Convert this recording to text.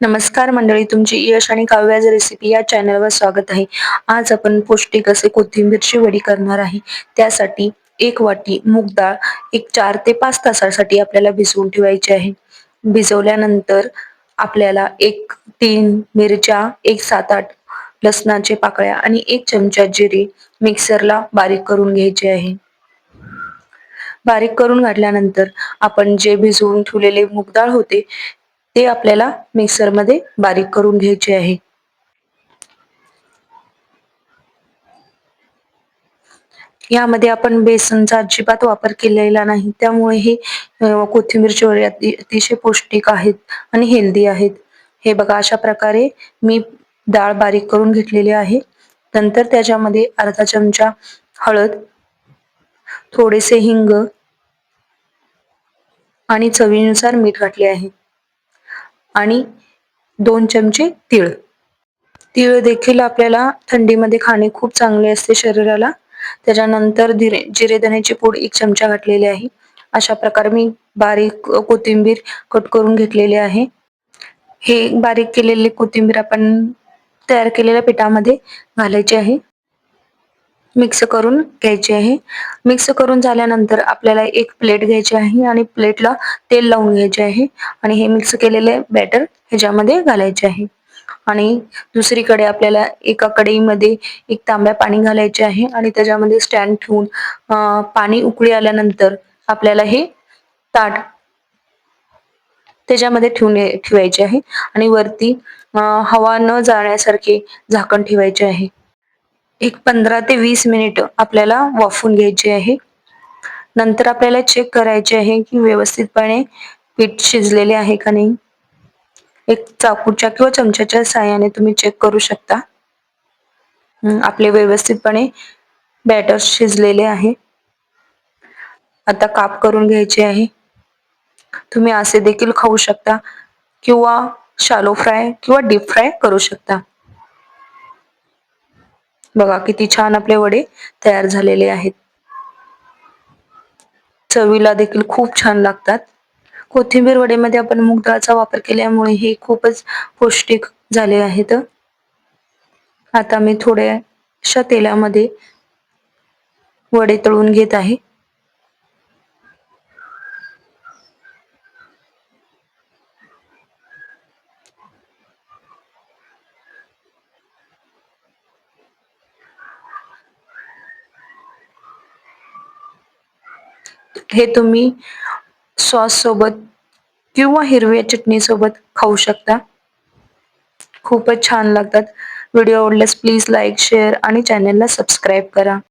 नमस्कार मंडळी तुमची यश आणि काव्याज रेसिपी या चॅनलवर स्वागत आहे. आज आपण पौष्टिक असे कोथिंबीरची वडी करणार आहे. त्यासाठी एक वाटी मूग डाळ एक चार ते पाच तासासाठी आपल्याला भिजवून ठेवायची आहे. भिजवल्यानंतर आपल्याला एक तीन मिरच्या एक सात आठ लसणाचे पाकळ्या आणि एक चमचा जिरे मिक्सरला बारीक करून घ्यायचे आहे. बारीक करून घातल्यानंतर आपण जे भिजवून ठेवलेले मूग डाळ होते ते आपल्याला मिक्सरमध्ये बारीक करून घ्यायचे आहे. यामध्ये आपण बेसनचा अजिबात वापर केलेला नाही. त्यामुळे हे कोथिंबीरची वडे अतिशय पौष्टिक आहेत आणि हेल्दी आहेत. हे बघा अशा प्रकारे मी डाळ बारीक करून घेतलेली आहे. नंतर त्याच्यामध्ये अर्धा चमचा हळद थोडेसे हिंग आणि चवीनुसार मीठ घातले आहे. आणि दोन चमचे तीळ. तीळ देखील आपल्याला थंडीमध्ये खाणे खूप चांगले असते शरीराला. त्याच्यानंतर जिरे जिरे धण्याची पूड एक चमचा घातलेली आहे. अशा प्रकारे मी बारीक कोथिंबीर कट करून घेतलेली आहे. हे बारीक केलेले कोथिंबीर आपण तयार केलेल्या पिठामध्ये घालायचे आहे. मिक्स करून घ्यायचे आहे. मिक्स करून झाल्यानंतर आपल्याला एक प्लेट घ्यायची आहे आणि प्लेटला तेल लावून घ्यायचे आहे. आणि हे मिक्स केलेले बॅटर ह्याच्यामध्ये घालायचे आहे. आणि दुसरीकडे आपल्याला एका कढईमध्ये एक तांब्या पाणी घालायचे आहे आणि त्याच्यामध्ये स्टँड ठेवून पाणी उकळी आल्यानंतर आपल्याला हे ताट त्याच्यामध्ये ठेवून ठेवायचे आहे. आणि वरती हवा न जाण्यासारखे झाकण ठेवायचे आहे. एक पंधरा ते वीस मिनिट आपल्याला वाफून घ्यायचे आहे. नंतर आपल्याला चेक करायचे आहे की व्यवस्थितपणे पीठ शिजलेले आहे का नाही. एक चाकूच्या किंवा चमच्याच्या साह्याने तुम्ही चेक करू शकता. आपले व्यवस्थितपणे बॅटर शिजलेले आहे. आता काप करून घ्यायचे आहे. तुम्ही असे देखील खाऊ शकता किंवा शालो फ्राय किंवा डीप फ्राय करू शकता. बघा किती छान आपले वडे तयार झालेले आहेत. चवीला देखील खूप छान लागतात. कोथिंबीर वडेमध्ये आपण मूग डाळचा वापर केल्यामुळे हे खूपच पौष्टिक झाले आहेत. आता मी थोड्याशा तेलामध्ये वडे तळून घेत आहे. हे तुम्ही सॉस सोबत किंवा हिरव्या चटणी सोबत खाऊ शकता. खूपच छान लागतात. व्हिडिओ आवडल्यास प्लीज लाईक शेअर आणि चॅनलला सबस्क्राईब करा.